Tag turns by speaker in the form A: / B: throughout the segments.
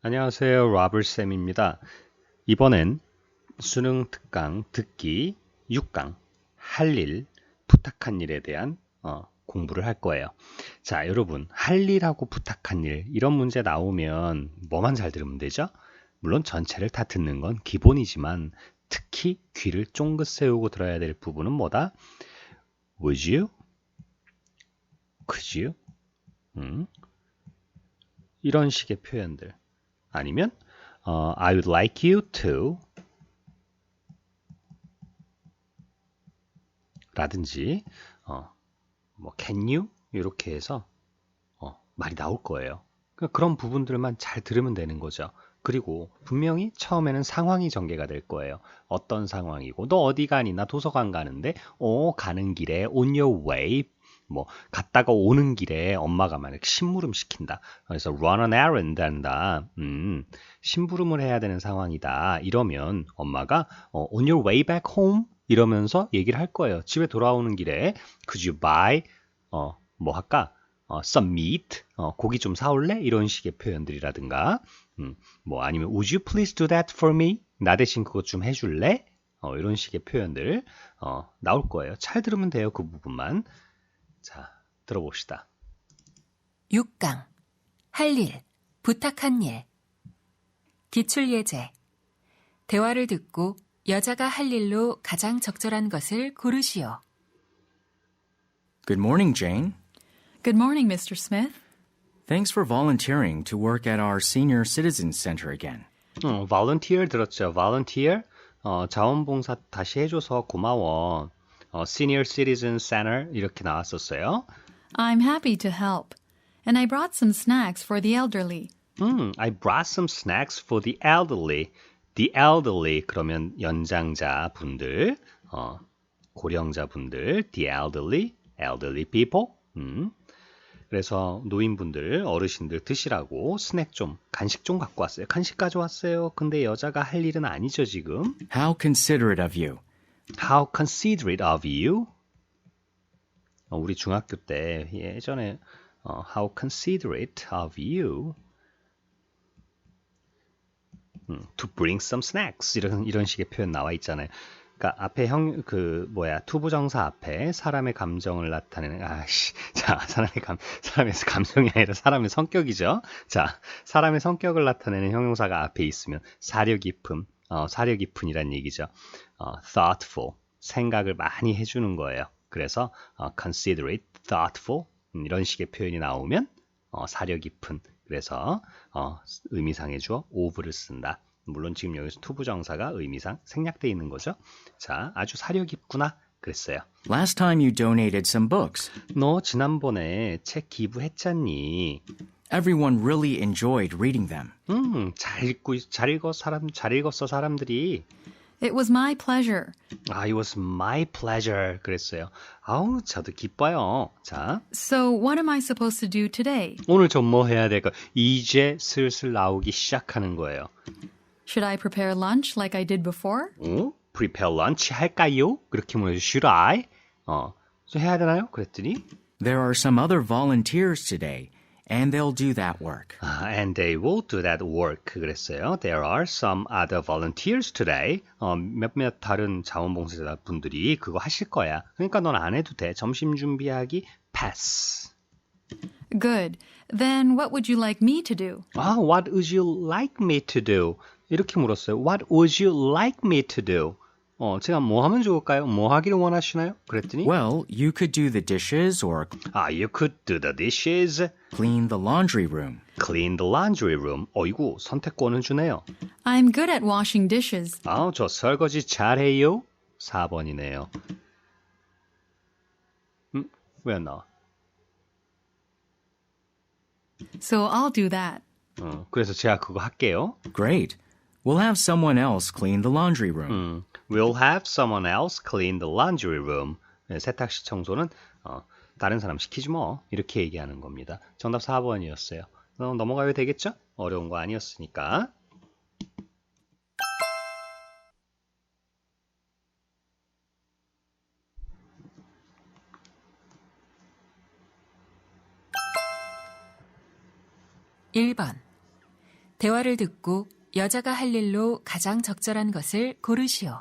A: 안녕하세요. 로버쌤입니다. 이번엔 수능 특강 듣기 6강 할 일, 부탁한 일에 대한 어, 공부를 할 거예요. 자, 여러분, 할 일하고 부탁한 일 이런 문제 나오면 뭐만 잘 들으면 되죠? 물론 전체를 다 듣는 건 기본이지만 특히 귀를 쫑긋 세우고 들어야 될 부분은 뭐다? Would you? Could you? 음? 이런 식의 표현들. 아니면 어, I would like you to 라든지 어, 뭐 can you 이렇게 해서 어, 말이 나올 거예요. 그러니까 그런 부분들만 잘 들으면 되는 거죠. 그리고 분명히 처음에는 상황이 전개가 될 거예요. 어떤 상황이고 너 어디 가니? 나 도서관 가는데 어 가는 길에 on your way 뭐 갔다가 오는 길에 엄마가 만약 심부름 시킨다. 그래서 run an errand 한다. 음, 심부름을 해야 되는 상황이다. 이러면 엄마가 어, on your way back home 이러면서 얘기를 할 거예요. 집에 돌아오는 길에 could you buy 어, 뭐 할까? 어, some meat 어, 고기 좀 사올래? 이런 식의 표현들이라든가 음, 뭐 아니면 would you please do that for me? 나 대신 그것 좀 해줄래? 어, 이런 식의 표현들 어, 나올 거예요. 잘 들으면 돼요. 그 부분만. 자, 들어봅시다.
B: 6강 할 일, 부탁한 일 기출 예제 대화를 듣고 여자가 할 일로 가장 적절한 것을 고르시오.
C: Good morning, Jane.
D: Good morning, Mr. Smith.
C: Thanks for volunteering to work at our Senior Citizens Center again.
A: 어, volunteer 들었죠? volunteer 어, 자원봉사 다시 해줘서 고마워. 어, Senior Citizen Center 이렇게 나왔었어요.
D: I'm happy to help. And I brought some snacks for the elderly.
A: 음, I brought some snacks for the elderly. The elderly 그러면 연장자 분들, 어, 고령자 분들, the elderly, elderly people. 음. 그래서 노인분들, 어르신들 드시라고 스낵 좀, 간식 좀 갖고 왔어요. 간식 가져왔어요. 근데 여자가 할 일은 아니죠, 지금.
C: How considerate of you.
A: How considerate of you. 어, 우리 중학교 때 예전에 어, How considerate of you. 음, to bring some snacks 이런 이런 식의 표현 나와 있잖아요. 그러니까 앞에 형 그 뭐야 투부정사 앞에 사람의 감정을 나타내는 아씨 자 사람의 감 사람의 감정이 아니라 사람의 성격이죠. 자 사람의 성격을 나타내는 형용사가 앞에 있으면 사려 깊음 어, 사려 깊은이란 얘기죠. 어, thoughtful 생각을 많이 해주는 거예요. 그래서 어, considerate, thoughtful 음, 이런 식의 표현이 나오면 어, 사려 깊은 그래서 어, 의미상의 주어 of를 쓴다. 물론 지금 여기서 투부정사가 의미상 생략되어 있는 거죠. 자, 아주 사려 깊구나 그랬어요.
C: Last time you donated some books.
A: 너 지난번에 책 기부했잖니.
C: Everyone really enjoyed reading them.
A: 음, 잘 읽고 있- 잘 읽어 사람 잘 읽었어 사람들이.
D: It was my pleasure.
A: 아, it was my pleasure 그랬어요. 아우, 저도 기뻐요. 자,
D: So, what am I supposed to do today?
A: 오늘 좀 뭐 해야 될까? 이제 슬슬 나오기 시작하는 거예요.
D: Should I prepare lunch like I did before?
A: 어? prepare lunch 할까요? 그렇게 물어줘. Should I? 어, 좀 해야 되나요? 그랬더니
C: There are some other volunteers today, and they'll do that work.
A: 아, and they will do that work. 그랬어요. There are some other volunteers today. 어, 몇몇 다른 자원봉사자 분들이 그거 하실 거야. 그러니까 넌 안 해도 돼. 점심 준비하기 pass.
D: Good. Then, what would you like me to do?
A: 아, what would you like me to do? 이렇게 물었어요. What would you like me to do? 어, 제가 뭐 하면 좋을까요? 뭐 하기를 원하시나요? 그랬더니
C: Well, you could do the dishes or
A: 아, you could do the dishes,
C: clean the laundry room.
A: clean the laundry room. 어이구, 선택권을 주네요.
D: I'm good at washing dishes.
A: 아, 저 설거지 잘해요. 4번이네요. 음, 왜 안 나와?
D: So, I'll do that.
A: 어, 그래서 제가 그거 할게요.
C: Great. We'll have someone else clean the laundry room.
A: 음, We'll have someone else clean the laundry room. 네, 세탁실 청소는 어, 다른 사람 시키지 뭐. 이렇게 얘기하는 겁니다. 정답 4번이었어요. 그럼 넘어가야 되겠죠? 어려운 거 아니었으니까.
B: 일번 대화를 듣고 여자가 할 일로 가장 적절한 것을 고르시오.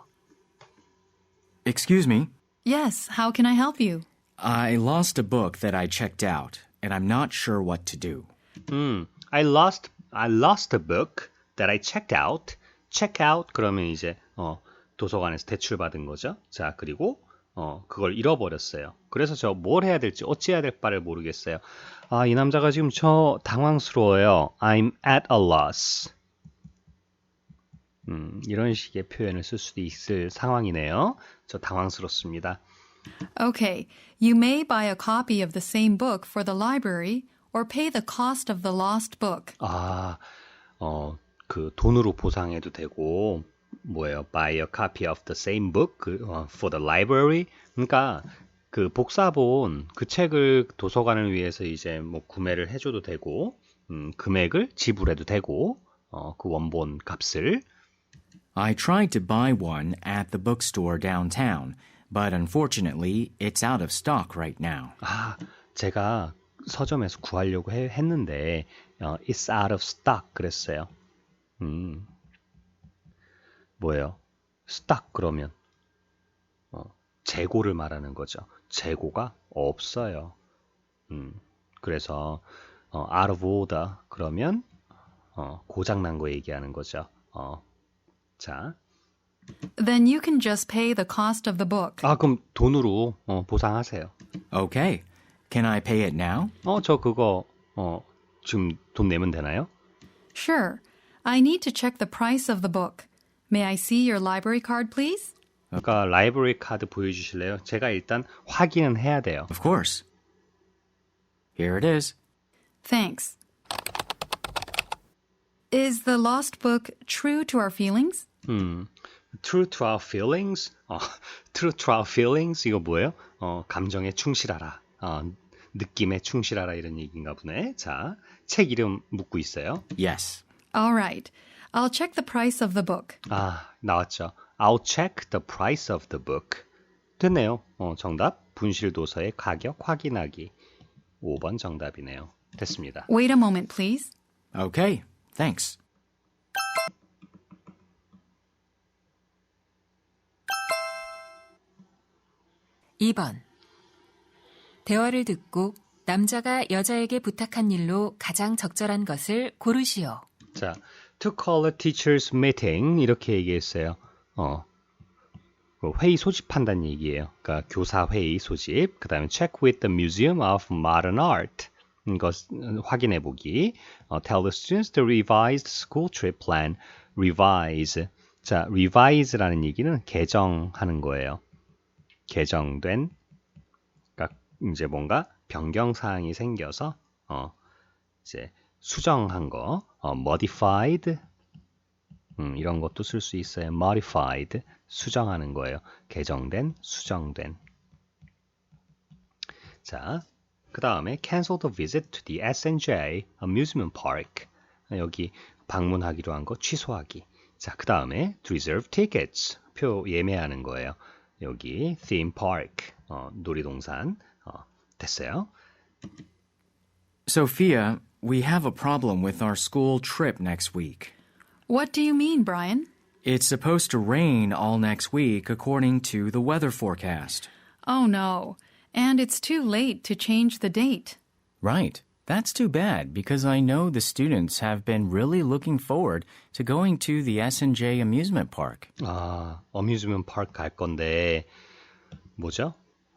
C: Excuse me.
D: Yes, how can I help you?
C: I lost a book that I checked out, and I'm not sure what to do.
A: 음, I lost I lost a book that I checked out. check out 그러면 이제 어, 도서관에서 대출 받은 거죠. 자, 그리고 어, 그걸 잃어버렸어요. 그래서 저 뭘 해야 될지 어찌해야 될 바를 모르겠어요. 아, 이 남자가 지금 저 당황스러워요. I'm at a loss. 음, 이런 식의 표현을 쓸 수도 있을 상황이네요. 저 당황스럽습니다.
D: Okay, you may buy a copy of the same book for the library or pay the cost of the lost book.
A: 아, 어, 그 돈으로 보상해도 되고 뭐예요? Buy a copy of the same book 그, 어, for the library. 그러니까 그 복사본 그 책을 도서관을 위해서 이제 뭐 구매를 해줘도 되고 음, 금액을 지불해도 되고 어, 그 원본 값을
C: I tried to buy one at the bookstore downtown, but unfortunately, it's out of stock right now.
A: 아, 제가 서점에서 구하려고 해- 했는데 어, it's out of stock 그랬어요. 음. 뭐예요? stock 그러면 어, 재고를 말하는 거죠. 재고가 없어요. 음. 그래서 어, out of order 그러면 어, 고장 난 거 얘기하는 거죠. 어. 자,
D: Then you can just pay the cost of the book.
A: 아 그럼 돈으로 어, 보상하세요.
C: Okay. Can I pay it now?
A: 어, 저 그거 어, 지금 돈 내면 되나요?
D: Sure. I need to check the price of the book. May I see your library card, please?
A: 아까 라이브러리 카드 보여주실래요? 제가 일단 확인은 해야 돼요.
C: Of course. Here it is.
D: Thanks. Is the lost book true to our feelings?
A: True to our feelings. 어, true to our feelings 이거 뭐예요? 어, 감정에 충실하라. 어, 느낌에 충실하라 이런 얘기인가 보네. 자, 책 이름 묻고 있어요.
C: Yes.
D: All right. I'll check the price of the book.
A: 아, 나왔죠. I'll check the price of the book. 됐네요. 어, 정답. 분실 도서의 가격 확인하기. 5번 정답이네요. 됐습니다.
D: Wait a moment, please.
C: Okay. Thanks.
B: 이번 대화를 듣고 남자가 여자에게 부탁한 일로 가장 적절한 것을 고르시오.
A: 자, to call a teacher's meeting 이렇게 얘기했어요. 어, 그 회의 소집한다는 얘기예요. 그러니까 교사 회의 소집. 그다음에 check with the Museum of Modern Art. 이거 확인해 보기. 어, tell the students the revised school trip plan. revise. 자, revise라는 얘기는 개정하는 거예요. 개정된 그러니까 이제 뭔가 변경 사항이 생겨서 어, 이제 수정한 거, 어, modified, 음, 이런 것도 쓸 수 있어요. modified, 수정하는 거예요. 개정된, 수정된. 자, 그 다음에 cancel the visit to the S&J amusement park. 여기 방문하기로 한 거 취소하기. 자, 그 다음에 reserve tickets, 표 예매하는 거예요. 여기 theme park, 어, 놀이동산, 어, 됐어요.
C: Sophia, we have a problem with our school trip next week.
D: What do you mean, Brian?
C: It's supposed to rain all next week according to the weather forecast.
D: Oh no. And it's too late to change the date.
C: Right. That's too bad because I know the students have been really looking forward to going to the S&J amusement park.
A: 아, 어뮤즈먼트 파크 갈 건데 뭐죠?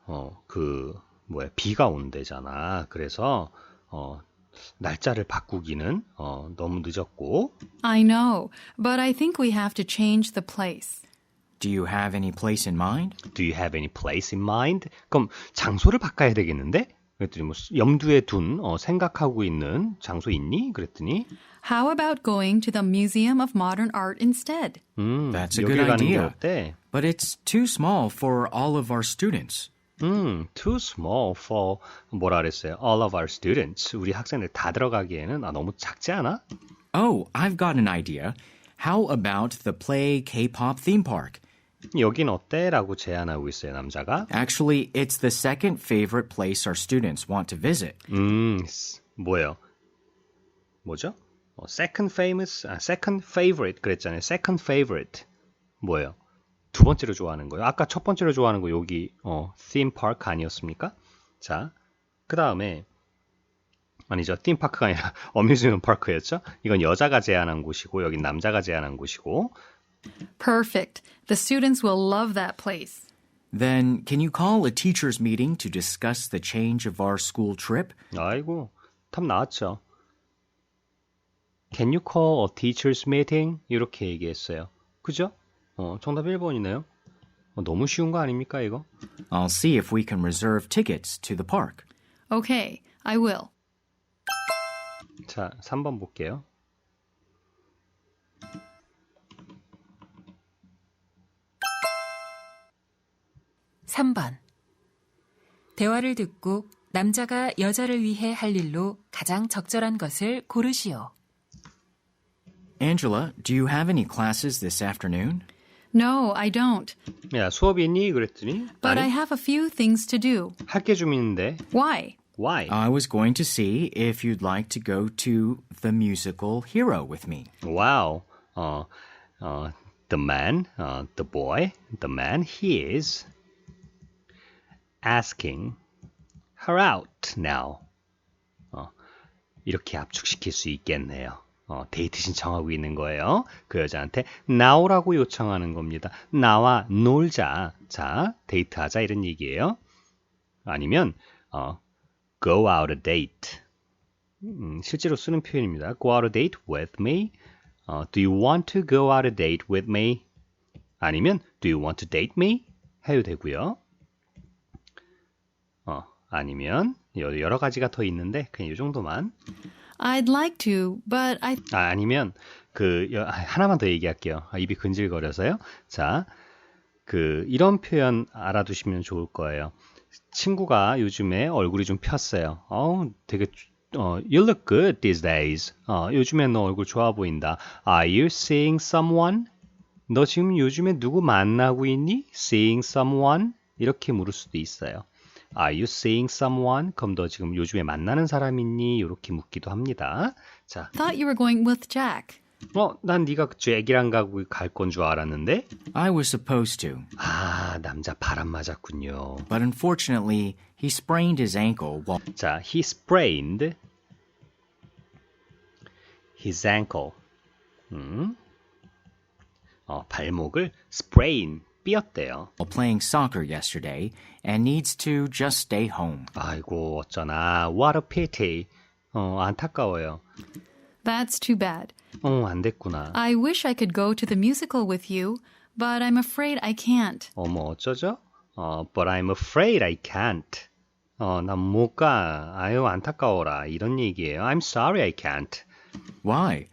A: 어, 그 뭐야 비가 온대잖아. 그래서 어, 날짜를 바꾸기는 어, 너무 늦었고
D: I know, but I think we have to change the place.
C: Do you have any place in mind?
A: Do you have any place in mind? 그럼 장소를 바꿔야 되겠는데? 그랬더니 뭐 염두에 둔 어, 생각하고 있는 장소 있니? 그랬더니
D: How about going to the Museum of Modern Art instead?
A: 음,
C: That's a
A: 여길
C: good
A: 가는 게
C: idea.
A: 어때?
C: But it's too small for all of our students.
A: 음, too small for 뭐라 그랬어요? All of our students. 우리 학생들 다 들어가기에는 아, 너무 작지 않아?
C: Oh, I've got an idea. How about the Play K-pop theme park?
A: 여긴 어때? 라고 제안하고 있어요, 남자가.
C: Actually, it's the second favorite place our students want to visit.
A: 음, 스- 뭐예요? 뭐죠? 어, second famous, 아, second favorite 그랬잖아요. second favorite 뭐예요? 두 번째로 좋아하는 거예요. 아까 첫 번째로 좋아하는 거 여기 어, theme park 아니었습니까? 자, 그 다음에 아니죠. theme park가 아니라 amusement park였죠. 이건 여자가 제안한 곳이고 여긴 남자가 제안한 곳이고
D: Perfect. The students will love that place.
C: Then, can you call a teachers' meeting to discuss the change of our school trip?
A: 아이고 답 나왔죠. Can you call a teachers meeting? 이렇게 얘기했어요. 그죠? 어, 정답 1번이네요. 어, 너무 쉬운 거 아닙니까 이거?
C: I'll see if we can reserve tickets to the park.
D: Okay, I will.
A: 자, 3번 볼게요.
B: 삼번 대화를 듣고 남자가 여자를 위해 할 일로 가장 적절한 것을 고르시오.
C: Angela, do you have any classes this afternoon?
D: No, I don't.
A: 야, 수업이 있니? 그랬더니
D: But I
A: 아니,
D: have a few things to do.
A: 할 게 좀 있는데
D: Why?
A: why?
C: I was going to see if you'd like to go to the musical Hero with me.
A: Wow. 어, 어, the man, 어, the boy, the man, he is Asking her out now. 어, 이렇게 압축시킬 수 있겠네요. 어, 데이트 신청하고 있는 거예요. 그 여자한테 나오라고 요청하는 겁니다. 나와 놀자. 자, 데이트하자 이런 얘기예요. 아니면 어, go out a date. 음, 실제로 쓰는 표현입니다. Go out a date with me. 어, do you want to go out a date with me? 아니면 do you want to date me? 해도 되고요. 어, 아니면 여- 여러 가지가 더 있는데 그냥 이 정도만.
D: I'd like to, but I
A: 아, 아니면 그 여- 아, 하나만 더 얘기할게요. 아, 입이 근질거려서요. 자, 그 이런 표현 알아두시면 좋을 거예요. 친구가 요즘에 얼굴이 좀 폈어요. 어, 되게 어, you look good these days. 어, 요즘엔 너 얼굴 좋아 보인다. Are you seeing someone? 너 지금 요즘에 누구 만나고 있니? Seeing someone? 이렇게 물을 수도 있어요. Are you seeing someone? 그럼 너 지금 요즘에 만나는 사람 있니? 이렇게 묻기도 합니다. 자,
D: thought you were going with Jack.
A: 어, 난 네가 잭이랑 가고 갈 건 줄 알았는데.
C: I was supposed to,
A: 아, 남자 바람 맞았군요.
C: but unfortunately, he sprained his ankle while
A: 자, he sprained his ankle. 음. 어, 발목을 sprain 삐었대요.
C: playing soccer yesterday and needs to just stay home.
A: 아이고, 어쩌나. What a pity. 어, 안타까워요.
D: That's too bad.
A: 어, 안 됐구나.
D: I wish I could go to the musical with you, but I'm afraid I can't.
A: 어머, 어쩌죠? 어, but I'm afraid I can't. 어, 난 못 가. 아유, 안타까워라. 이런 얘기예요. I'm sorry I can't.
C: Why?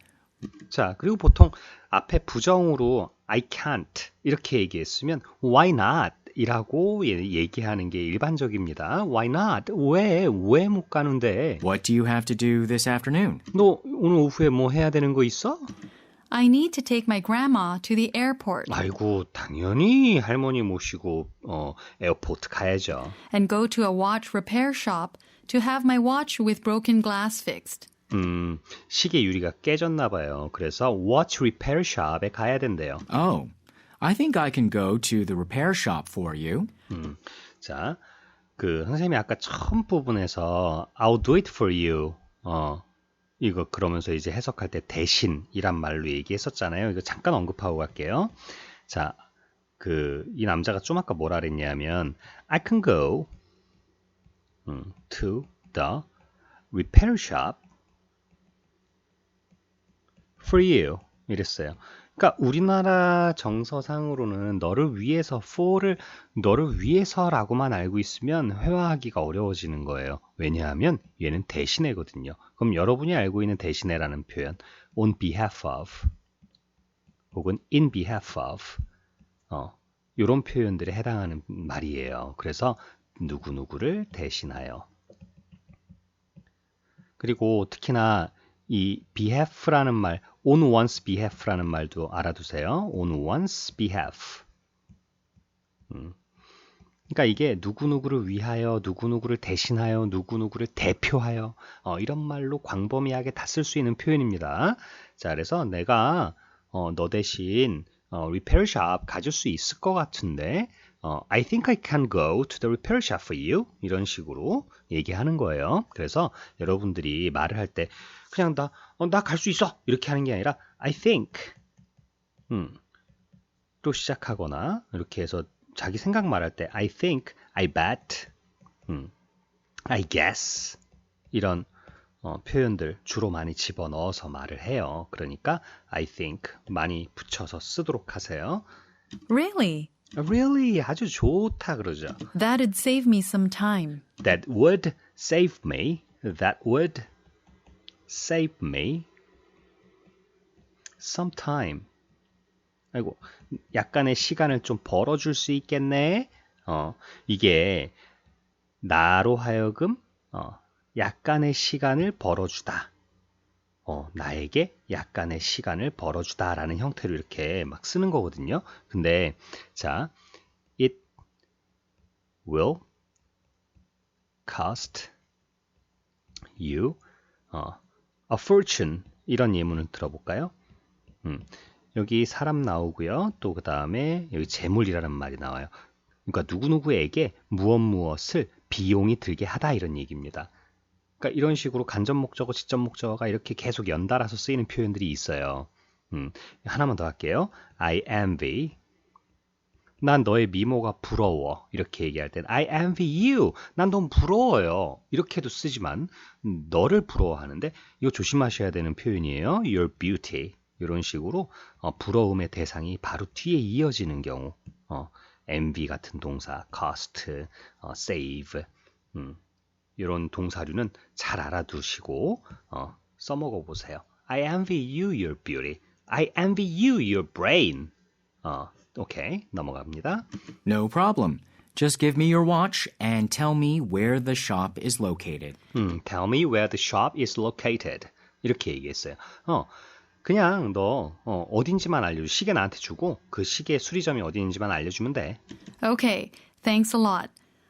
A: 자, 그리고 보통 앞에 부정으로 I can't 이렇게 얘기했으면 why not 이라고 예- 얘기하는 게 일반적입니다. Why not? 왜? 왜 못 가는데?
C: What do you have to do this afternoon?
A: 너 오늘 오후에 뭐 해야 되는 거 있어?
D: I need to take my grandma to the airport
A: 아이고, 당연히 할머니 모시고 어, 에어포트 가야죠.
D: and go to a watch repair shop to have my watch with broken glass fixed.
A: 음, 시계 유리가 깨졌나 봐요. 그래서 watch repair shop에 가야 된대요.
C: Oh, I think I can go to the repair shop for you.
A: 자, 그 선생님이 아까 처음 부분에서 I'll do it for you. 어, 이거 그러면서 이제 해석할 때 대신이란 말로 얘기했었잖아요. 이거 잠깐 언급하고 갈게요. 자, 그 이 남자가 좀 아까 뭐라 그랬냐면 I can go 음, to the repair shop for you 이랬어요. 그러니까 우리나라 정서상으로는 너를 위해서 for를 너를 위해서라고만 알고 있으면 회화하기가 어려워지는 거예요. 왜냐하면 얘는 대신해거든요. 그럼 여러분이 알고 있는 대신해라는 표현 on behalf of 혹은 in behalf of 어, 이런 표현들에 해당하는 말이에요. 그래서 누구누구를 대신하여 그리고 특히나 이 behalf라는 말, on one's behalf라는 말도 알아두세요. on one's behalf. 음. 그러니까 이게 누구누구를 위하여, 누구누구를 대신하여, 누구누구를 대표하여, 어, 이런 말로 광범위하게 다 쓸 수 있는 표현입니다. 자, 그래서 내가, 어, 너 대신, 어, repair shop 가줄 수 있을 것 같은데, 어, I think I can go to the repair shop for you. 이런 식으로 얘기하는 거예요. 그래서 여러분들이 말을 할 때, 그냥 나, 어, 나 갈 수 있어! 이렇게 하는 게 아니라, I think, 음, 또 시작하거나, 이렇게 해서 자기 생각 말할 때 I think, I bet, 음, I guess 이런 어, 표현들 주로 많이 집어넣어서 말을 해요. 그러니까 I think 많이 붙여서 쓰도록 하세요.
D: Really?
A: Really 아주 좋다 그러죠.
D: That'd save me some time.
A: That would save me. That would save me some time. 아이고, 약간의 시간을 좀 벌어줄 수 있겠네. 어, 이게 나로 하여금 어, 약간의 시간을 벌어주다. 어, 나에게 약간의 시간을 벌어주다라는 형태로 이렇게 막 쓰는 거거든요. 근데 자, it will cost you 어, a fortune 이런 예문을 들어볼까요? 음, 여기 사람 나오고요. 또 그 다음에 여기 재물이라는 말이 나와요. 그러니까 누구누구에게 무엇 무엇을 비용이 들게 하다 이런 얘기입니다. 그러니까 이런 식으로 간접 목적어, 직접 목적어가 이렇게 계속 연달아서 쓰이는 표현들이 있어요. 음, 하나만 더 할게요. I envy. 난 너의 미모가 부러워. 이렇게 얘기할 땐 I envy you. 난 너무 부러워요. 이렇게도 쓰지만 음, 너를 부러워하는데 이거 조심하셔야 되는 표현이에요. Your beauty. 이런 식으로 어, 부러움의 대상이 바로 뒤에 이어지는 경우 어, envy 같은 동사, cost, 어, save 음, 이런 동사류는 잘 알아두시고 어, 써먹어 보세요. I envy you your beauty. I envy you your brain. 어, 오케이 넘어갑니다.
C: No problem. Just give me your watch and tell me where the shop is located.
A: 음, tell me where the shop is located. 이렇게 얘기했어요. 어, 그냥 너 어, 어딘지만 알려줘. 시계 나한테 주고 그 시계 수리점이 어디인지만 알려주면 돼.
D: Okay, thanks a lot.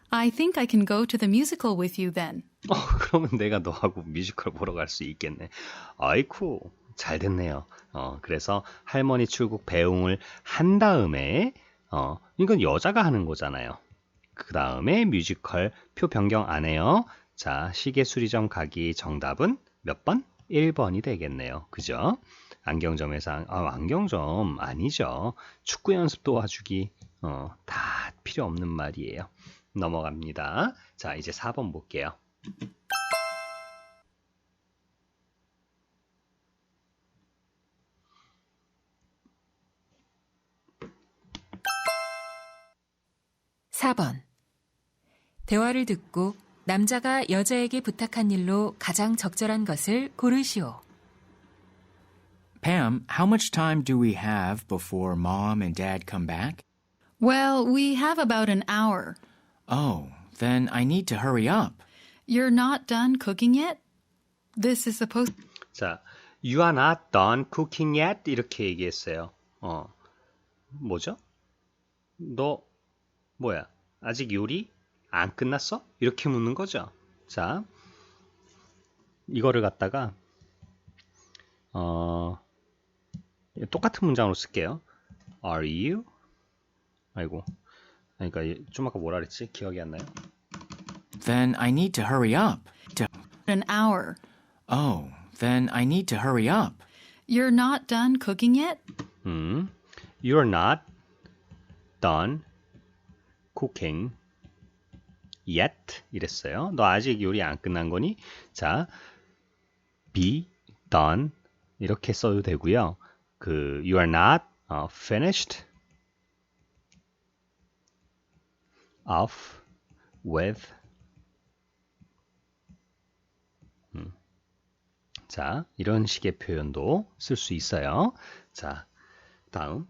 D: I think I can go to the musical with you then.
A: 어, 그러면 내가 너하고 뮤지컬 보러 갈 수 있겠네. 아이쿠, 잘 됐네요. 어, 그래서 할머니 출국 배웅을 한 다음에, 어, 이건 여자가 하는 거잖아요. 그 다음에 뮤지컬 표 변경 안 해요. 자, 시계 수리점 가기 정답은 몇 번? 1번이 되겠네요. 그죠? 안경점에서, 아, 안경점 아니죠. 축구 연습 도와주기, 어, 다 필요 없는 말이에요. 넘어갑니다. 자, 이제 4번 볼게요.
B: 사번 대화를 듣고 남자가 여자에게 부탁한 일로 가장 적절한 것을 고르시오.
C: Pam, how much time do we have before mom and dad come back?
D: Well, we have about an hour.
C: Oh, then I need to hurry up.
D: You're not done cooking yet? This is supposed
A: 자, you are not done cooking yet 이렇게 얘기했어요. 어, 뭐죠? 너 뭐야? 아직 요리 안 끝났어? 이렇게 묻는 거죠. 자, 이거를 갖다가 어, 똑같은 문장으로 쓸게요. Are you? 아이고, 그러니까 좀 아까 뭐라 그랬지? 기억이 안 나요.
C: Then I need to hurry up. To-
D: an hour.
C: oh, then I need to hurry up.
D: You're not done cooking yet?
A: 음, You're not done cooking yet 이랬어요. 너 아직 요리 안 끝난 거니? 자, be done 이렇게 써도 되고요. 그 you are not uh, finished off with 음. 자, 이런 식의 표현도 쓸 수 있어요. 자, 다음.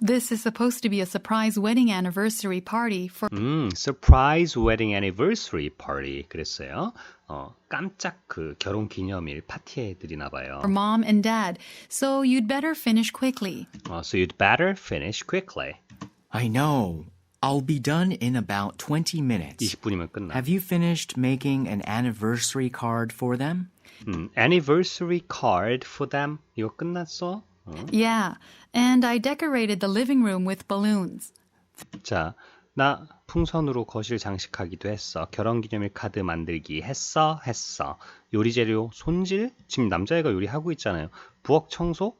D: This is supposed to be a surprise wedding anniversary party for
A: 음, surprise wedding anniversary party 그랬어요. 어, 깜짝 그 결혼 기념일 파티에 드리나 봐요.
D: mom and dad, so you'd better finish quickly.
A: 어, so you'd better finish quickly.
C: I know. I'll be done in about 20 minutes.
A: 20분이면 끝나.
C: Have you finished making an anniversary card for them?
A: 음, anniversary card for them. 이거 끝났어? 어.
D: Yeah, and I decorated the living room with balloons.
A: 자, 나 풍선으로 거실 장식하기도 했어. 결혼기념일 카드 만들기 했어? 했어. 요리 재료 손질? 지금 남자애가 요리하고 있잖아요. 부엌 청소?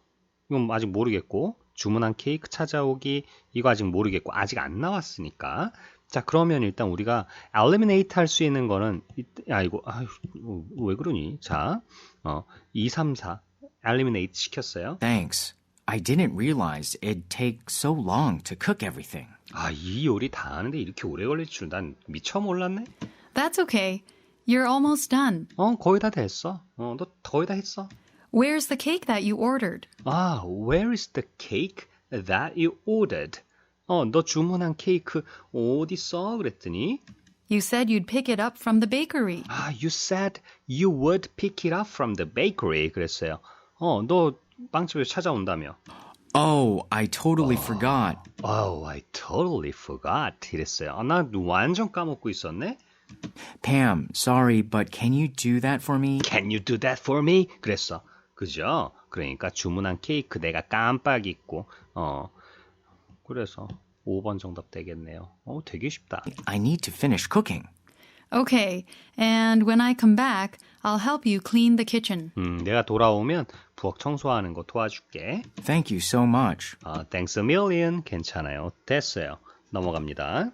A: 이건 아직 모르겠고. 주문한 케이크 찾아오기? 이거 아직 모르겠고. 아직 안 나왔으니까. 자, 그러면 일단 우리가 eliminate 할 수 있는 거는, 이- 아, 이거, 아유, 왜 그러니? 자, 어, 2, 3, 4. eliminate 시켰어요.
C: Thanks. I didn't realize it'd take so long to cook everything.
A: 아, 이 요리 다 하는데 이렇게 오래 걸릴 줄 난 미처 몰랐네?
D: That's okay. You're almost done.
A: 어, 거의 다 됐어. 어, 너 거의 다 했어.
D: Where's the cake that you ordered?
A: 아, where is the cake that you ordered? 어, 너 주문한 케이크 어디 있어? 그랬더니
D: You said you'd pick it up from the bakery.
A: 아, you said you would pick it up from the bakery. 그랬어요. 어, 너 빵집에서 찾아온다며.
C: Oh, I totally forgot.
A: Oh, I totally forgot. 이랬어요. 아, 나 완전 까먹고 있었네.
C: Pam, sorry, but can you do that for me?
A: Can you do that for me? 그랬어. 그죠? 그러니까 주문한 케이크 내가 깜빡 잊고 어 그래서 5번 정답 되겠네요. 어 되게 쉽다.
C: I need to finish cooking.
D: Okay, and when I come back, I'll help you clean the kitchen.
A: 음, 내가 돌아오면 부엌 청소하는 거 도와줄게.
C: Thank you so much.
A: 아, thanks a million. 괜찮아요. 됐어요. 넘어갑니다.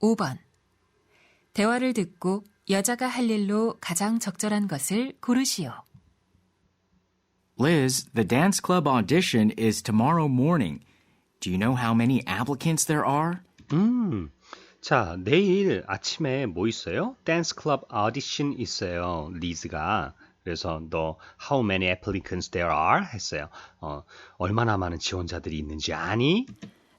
B: 오번 대화를 듣고 여자가 할 일로 가장 적절한 것을 고르시오.
C: Liz, the dance club audition is tomorrow morning. Do you know how many applicants there are?
A: 음. 자, 내일 아침에 뭐 있어요? 댄스 클럽 오디션 있어요. 리즈가. 그래서 너 how many applicants there are 했어요. 어, 얼마나 많은 지원자들이 있는지 아니?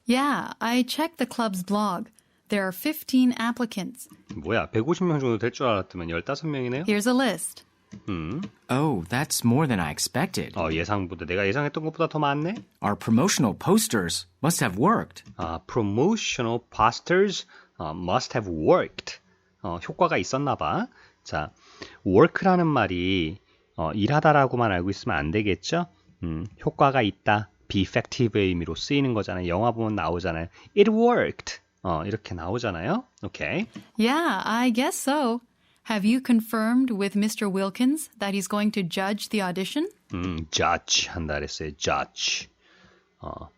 D: Yeah, I checked the club's blog. There are 15 applicants.
A: 뭐야, 150명 정도 될 줄 알았더만 15명이네요?
D: Here's a list.
A: 음.
C: Oh, that's more than I expected.
A: 어, 예상보다 내가 예상했던 것보다 더 많네?
C: Our promotional posters must have worked.
A: 아, promotional posters 어, must have worked. 어, 효과가 있었나 봐. 자, work라는 말이 어, 일하다라고만 알고 있으면 안 되겠죠? 음, 효과가 있다. be effective의 의미로 쓰이는 거잖아요. 영화 보면 나오잖아요. It worked. 어, 이렇게 나오잖아요. 오케이.
D: Yeah, I guess so. Have you confirmed with Mr. Wilkins that he's going to judge the audition?
A: 음, judge 한다 그랬어요. judge. 어,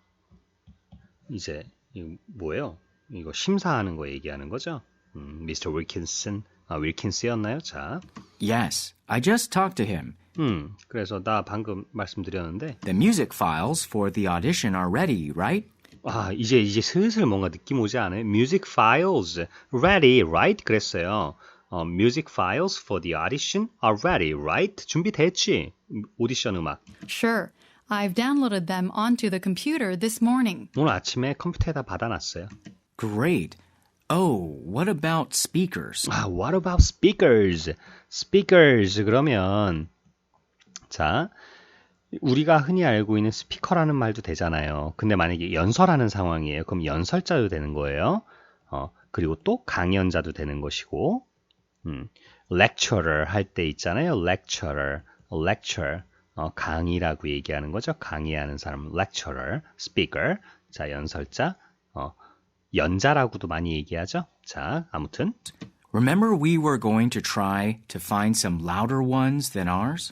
A: 이제 이거 뭐예요? 이거 심사하는 거 얘기하는 거죠? 음, Mr. Wilkinson, 아, 윌킨스였나요? 자,
C: Yes, I just talked to him.
A: 음, 그래서 나 방금 말씀드렸는데,
C: The music files for the audition are ready, right?
A: 아, 이제 이제 슬슬 뭔가 느낌 오지 않아요? Music files ready, right? 그랬어요. 어, music files for the audition are ready, right? 준비됐지? 음, 오디션 음악.
D: Sure. I've downloaded them onto the computer this morning.
A: 오늘 아침에 컴퓨터에다 받아놨어요.
C: Great. Oh, what about speakers?
A: 아, what about speakers? speakers 그러면 자, 우리가 흔히 알고 있는 스피커라는 말도 되잖아요. 근데 만약에 연설하는 상황이에요. 그럼 연설자도 되는 거예요. 어, 그리고 또 강연자도 되는 것이고, 음, lecturer 할 때 있잖아요. lecturer, lecture, 어, 강의라고 얘기하는 거죠. 강의하는 사람, lecturer, speaker. 자, 연설자, 어, 연자라고도 많이 얘기하죠. 자, 아무튼
C: Remember we were going to try to find some louder ones than ours?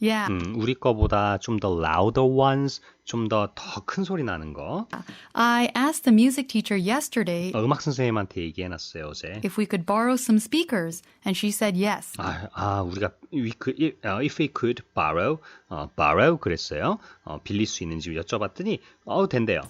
D: Yeah,
A: 음, 우리 거보다 좀 더 louder ones, 좀 더 더 큰 소리 나는 거.
D: I asked the music teacher yesterday
A: 어, 음악 선생님한테 얘기해놨어요 어제.
D: if we could borrow some speakers, and she said yes.
A: 아, 아 우리가 we could, if, 어, if we could borrow, 어, borrow 그랬어요. 어, 빌릴 수 있는지 여쭤봤더니 어 된대요.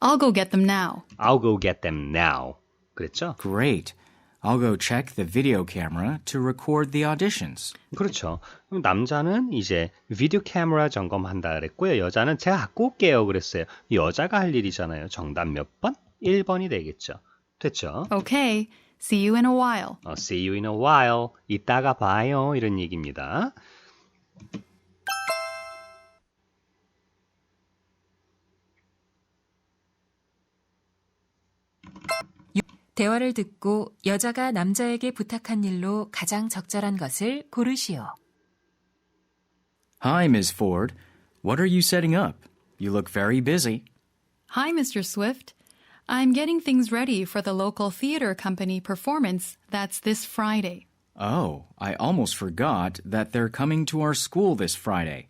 D: I'll go get them now.
A: I'll go get them now. 그랬죠?
C: Great. I'll go check the video camera to record the auditions.
A: 그렇죠. 그럼 남자는 이제 비디오 카메라 점검한다 그랬고요. 여자는 제가 갖고 올게요 그랬어요. 여자가 할 일이잖아요. 정답 몇 번? 1번이 되겠죠. 됐죠?
D: Okay, See you in a while.
A: 어, see you in a while. 이따가 봐요. 이런 얘기입니다.
B: 대화를 듣고 여자가 남자에게 부탁한 일로 가장 적절한 것을 고르시오.
C: Hi, Miss Ford. What are you setting up? You look very busy.
D: Hi, Mr. Swift. I'm getting things ready for the local theater company performance that's this Friday.
C: Oh, I almost forgot that they're coming to our school this Friday.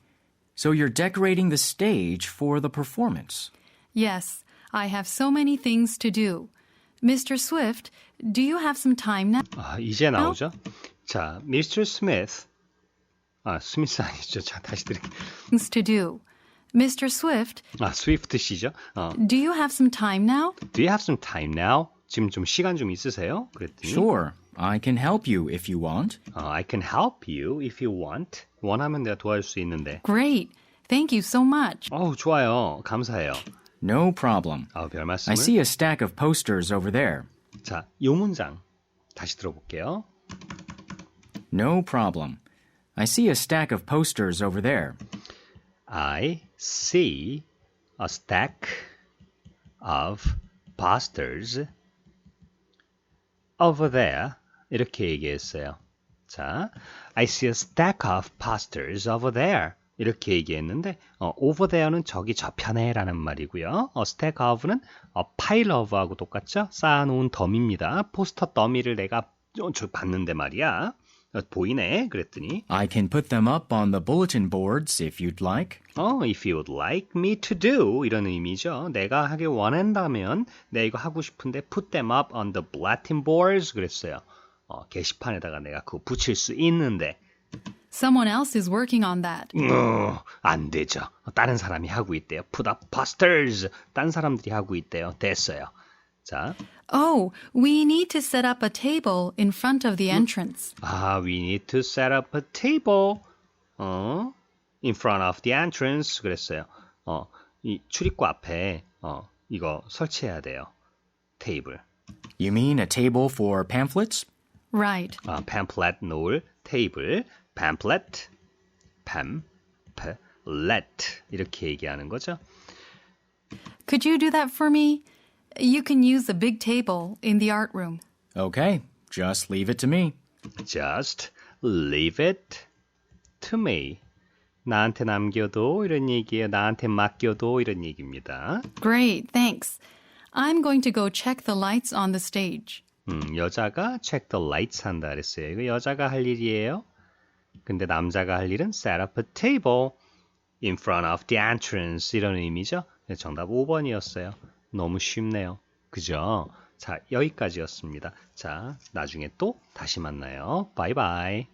C: So you're decorating the stage for the performance.
D: Yes, I have so many things to do. Mr. Swift, do you have some time now?
A: 아, 이제 나오죠? 자, Mr. Smith. 아, 스미스 아니죠. 자, 다시 드릴게요.
D: Things to do. Mr. Swift,
A: 아, 스위프트 씨죠? 어,
D: do you have some time now?
A: Do you have some time now? 지금 좀 시간 좀 있으세요? 그랬더니
C: Sure, I can help you if you want.
A: 어, I can help you if you want. 원하면 내가 도와줄 수 있는데.
D: Great. Thank you so much.
A: 어우, 좋아요. 감사해요.
C: No problem.
A: 아우, 별
C: I
A: 말씀을.
C: see a stack of posters over there.
A: 자, 요 문장 다시 들어볼게요.
C: No problem. I see a stack of posters over there.
A: I see a stack of posters over there. 이렇게 얘기했어요. 자, I see a stack of posters over there. 이렇게 얘기했는데 어, over there는 저기 저편에라는 말이고요. 어, stack of는 어, pile of하고 똑같죠? 쌓아놓은 더미입니다. 포스터 더미를 내가 어, 저 봤는데 말이야. 어, 보이네. 그랬더니
C: I can put them up on the bulletin boards if you'd like.
A: 어, if you would like me to do 이런 의미죠. 내가 하길 원한다면 내가 이거 하고 싶은데 put them up on the bulletin boards 그랬어요. 어, 게시판에다가 내가 그거 붙일 수 있는데
D: Someone else is working on that.
A: 어, 안 되죠. 다른 사람이 하고 있대요. put up posters 딴 사람들이 하고 있대요. 됐어요. 자,
D: Oh, we need to set up a table in front of the entrance.
A: 아, we need to set up a table 어, in front of the entrance 그랬어요. 어, 이 출입구 앞에 어, 이거 설치해야 돼요. 테이블.
C: You mean a table for pamphlets?
D: Right.
A: 아, pamphlet 놓을 테이블, Pamphlet, pamphlet 이렇게 얘기하는 거죠.
D: Could you do that for me? You can use the big table in the art room.
C: Okay, just leave it to me.
A: Just leave it to me. 나한테 남겨도 이런 얘기예요. 나한테 맡겨도 이런 얘기입니다.
D: Great, thanks. I'm going to go check the lights on the stage.
A: 음, 여자가 check the lights 한다 그랬어요. 이거 여자가 할 일이에요. 근데 남자가 할 일은 set up a table in front of the entrance 이런 의미죠. 네, 정답 5번이었어요. 너무 쉽네요. 그죠? 자, 여기까지였습니다. 자, 나중에 또 다시 만나요. 바이바이.